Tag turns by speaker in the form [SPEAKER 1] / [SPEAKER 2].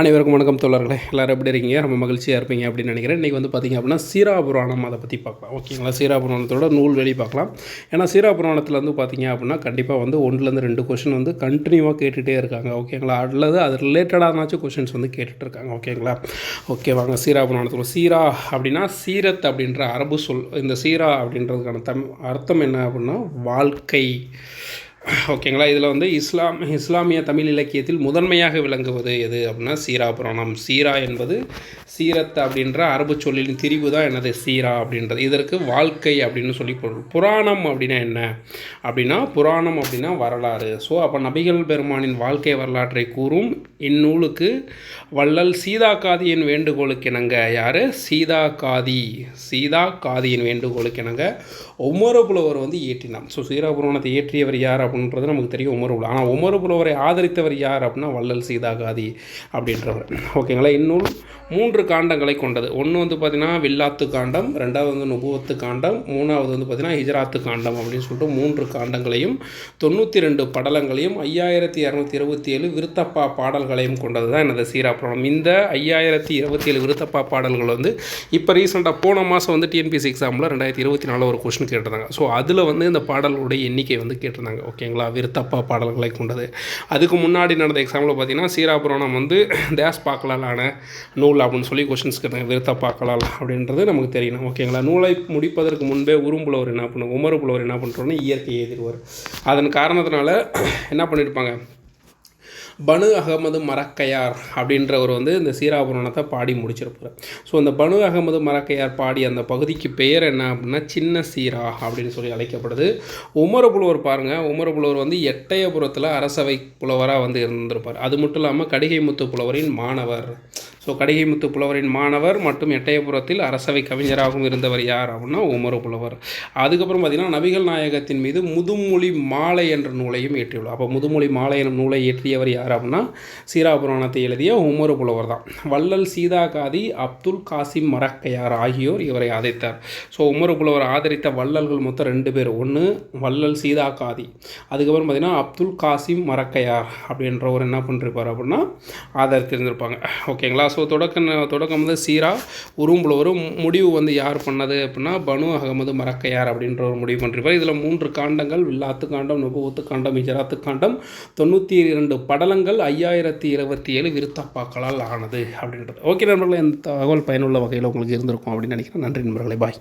[SPEAKER 1] அனைவருக்கும் வணக்கம் தோழர்களே. எல்லோரும் எப்படி இருக்கீங்க? ரொம்ப மகிழ்ச்சியாக இருப்பீங்க அப்படின்னு நினைக்கிறேன். இன்றைக்கி வந்து பார்த்திங்க அப்படின்னா சீரா புராணம் அதை பற்றி பார்க்கலாம். ஓகேங்களா? சீரா புராணத்தோட நூல் வெளி பார்க்கலாம். ஏன்னா சீரா புராணத்தில் வந்து பார்த்திங்க அப்படின்னா கண்டிப்பாக வந்து ஒன்றுலேருந்து ரெண்டு கொஷின் வந்து கண்டினியூவாக கேட்டுகிட்டே இருக்காங்க. ஓகேங்களா? அல்லது அது ரிலேட்டடானாச்சும் கொஷின்ஸ் வந்து கேட்டுட்டு இருக்காங்க. ஓகேங்களா? ஓகே வாங்க. சீரா புராணத்தில் சீரா அப்படின்னா சீரத் அப்படின்ற அரபு சொல் இந்த சீரா அப்படின்றதுக்கான தம் அர்த்தம் என்ன அப்படின்னா வாழ்க்கை. ஓகேங்களா? இதில் வந்து இஸ்லாம் இஸ்லாமிய தமிழ் இலக்கியத்தில் முதன்மையாக விளங்குவது எது அப்படின்னா சீரா புராணம். சீரா என்பது சீரத் அப்படின்ற அரபு சொல்லின் திரிவு தான் எனது சீரா அப்படின்றது. இதற்கு வாழ்க்கை அப்படின்னு சொல்லி பொருள். புராணம் அப்படின்னா என்ன? அப்படின்னா புராணம் அப்படின்னா வரலாறு. ஸோ அப்போ நபிகள் பெருமானின் வாழ்க்கை வரலாற்றை கூறும் இந்நூலுக்கு வள்ளல் சீதா காதியின் வேண்டுகோளுக்கு இணங்க யார்? சீதா காதி சீதா காதியின் வேண்டுகோளுக்கு இணங்க ஒவ்வொரு புலவர் வந்து இயற்றினார் ஸோ சீரா புராணத்தை இயற்றியவர் யார் அப்படின்றது நமக்கு தெரியும் உமர் ஆனால் உமர்புலவரை ஆதரித்தவர் யார் அப்படின்னா வள்ளல் சீதாகாதி அப்படின்றவர். ஓகேங்களா இந்நூல் மூன்று காண்டங்களை கொண்டது. ஒன்று வந்து பார்த்திங்கன்னா வில்லாத்து காண்டம் ரெண்டாவது வந்து நுபுவத்து காண்டம் மூணாவது வந்து பார்த்திங்கன்னா ஹிஜராத்து காண்டம் அப்படின்னு சொல்லிட்டு மூன்று காண்டங்களையும் தொண்ணூற்றி ரெண்டு படலங்களையும் ஐயாயிரத்தி இரநூத்தி இருபத்தி ஏழு விருத்தப்பா பாடல்களையும் கொண்டது தான் எனது சீரா புராணம் இந்த ஐயாயிரத்தி இருபத்தி ஏழு விருத்தப்பா பாடல்கள் வந்து இப்போ ரீசெண்டாக போன மாதம் வந்து டிஎன்பிசி எக்ஸாமில் ரெண்டாயிரத்தி இருபத்தி நாலு ஒரு கொஷின் கேட்டிருந்தாங்க. ஸோ அதில் வந்து இந்த பாடல்களுடைய எண்ணிக்கை வந்து கேட்டிருந்தாங்க. ஓகேங்களா? விருத்தப்பா பாடல்களை கொண்டது. அதுக்கு முன்னாடி நடந்த எக்ஸாம்பிள் பார்த்தீங்கன்னா சீராபுராணம் வந்து தேஸ் பாக்கலான நூல் அப்படின்னு சொல்லி கொஷின்ஸ் கேட்டாங்க. விருத்த பார்க்கலாம் அப்படின்றது நமக்கு தெரியணும். ஓகேங்களா? நூலை முடிப்பதற்கு முன்பே உரும்புலவர் என்ன பண்ணுவோம் உமர்புலவர் என்ன பண்ணுறோன்னு இயற்கை எழுதிடுவார் அதன் காரணத்தினால என்ன பண்ணியிருப்பாங்க பனு அகமது மரக்கையார் அப்படின்றவர் வந்து இந்த சீராபுராணத்தை பாடி முடிச்சிருப்பார். ஸோ அந்த பனு அகமது மரக்கையார் பாடி அந்த பகுதிக்கு பெயர் என்ன அப்படின்னா சின்ன சீரா அப்படின்னு சொல்லி அழைக்கப்படுது. உமர புலவர் பாருங்கள் உமர வந்து எட்டயபுரத்தில் அரசவை புலவராக வந்து இருந்திருப்பார். அது மட்டும் இல்லாமல் கடிகை முத்து புலவரின் மாணவர். ஸோ கடிகைமுத்து புலவரின் மாணவர் மற்றும் எட்டயபுரத்தில் அரசவை கவிஞராகவும் இருந்தவர் யார் அப்படின்னா உமரு புலவர். அதுக்கப்புறம் பார்த்திங்கன்னா நபிகள் நாயகத்தின் மீது முதுமொழி மாலை என்ற நூலையும் இயற்றியுள்ளார் அப்போ முதுமொழி மாலை என்ற நூலை இயற்றியவர் யார் அப்படின்னா சீராபுராணத்தை எழுதிய உமரு புலவர் தான். வள்ளல் சீதா காதி அப்துல் காசிம் மரக்கையார் ஆகியோர் இவரை ஆதரித்தார். ஸோ உமரு புலவர் ஆதரித்த வள்ளல்கள் மொத்தம் ரெண்டு பேர். ஒன்று வள்ளல் சீதா காதி அதுக்கப்புறம் பார்த்திங்கன்னா அப்துல் காசிம் மரக்கையார் அப்படின்றவர் என்ன பண்ணிருப்பார் அப்படின்னா ஆதரித்திருந்திருப்பாங்க. ஓகேங்களா? ஸோ தொடக்க தொடக்கம் வந்து சீரா உரும்புலவரும் முடிவு வந்து யார் பண்ணது அப்படின்னா பனு அகமது மரக்கையார் அப்படின்ற ஒரு முடிவு பண்ணிருப்பார். இதில் மூன்று காண்டங்கள் வில்லாத்து காண்டம் நுபுவத்து காண்டம் இஜராத்து காண்டம் தொண்ணூற்றி இரண்டு படலங்கள் ஐயாயிரத்தி இருபத்தி ஏழு விருத்தப்பாக்களால் ஆனது அப்படின்றது. ஓகே நண்பர்களே இந்த தகவல் பயனுள்ள வகையில் உங்களுக்கு இருந்திருக்கும் அப்படின்னு நினைக்கிறேன். நன்றி நண்பர்களே. பாய்